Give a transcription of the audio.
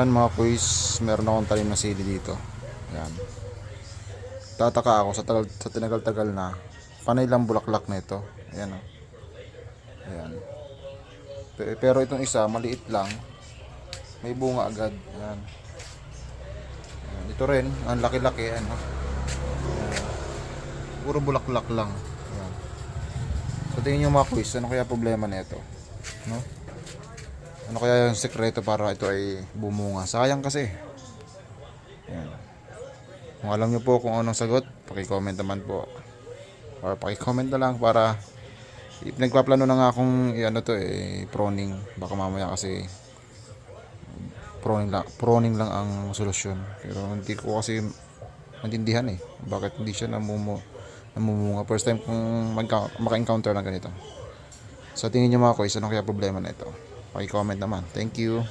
Ayan mga kuys, meron akong talim na sili dito. Ayan. Tataka ako sa, tagal, sa tinagal-tagal na. Panay lang bulaklak na ito. Ayan o. Ayan. Pe- Pero itong isa, maliit lang. May bunga agad. Ayan. Ayan. Ito rin, ang laki-laki. Ayan. Ayan. Puro bulaklak lang. Ayan. So tingin nyo mga kuys, ano kaya problema na ito? No? Ano kaya yung sekreto para ito ay bumunga? Sayang kasi. Yan. Kung alam niyo po kung anong sagot, paki-comment naman po. Or paki-comment na lang para nagpaplano na nga akong ano to eh proning baka mamaya kasi proning lang proning lang ang solusyon pero hindi ko kasi maintindihan eh bakit hindi siya namumu namumunga first time kong magka, maka-encounter ng ganito sa tingin niyo mga kuys ano kaya problema na ito paki-comment naman. Thank you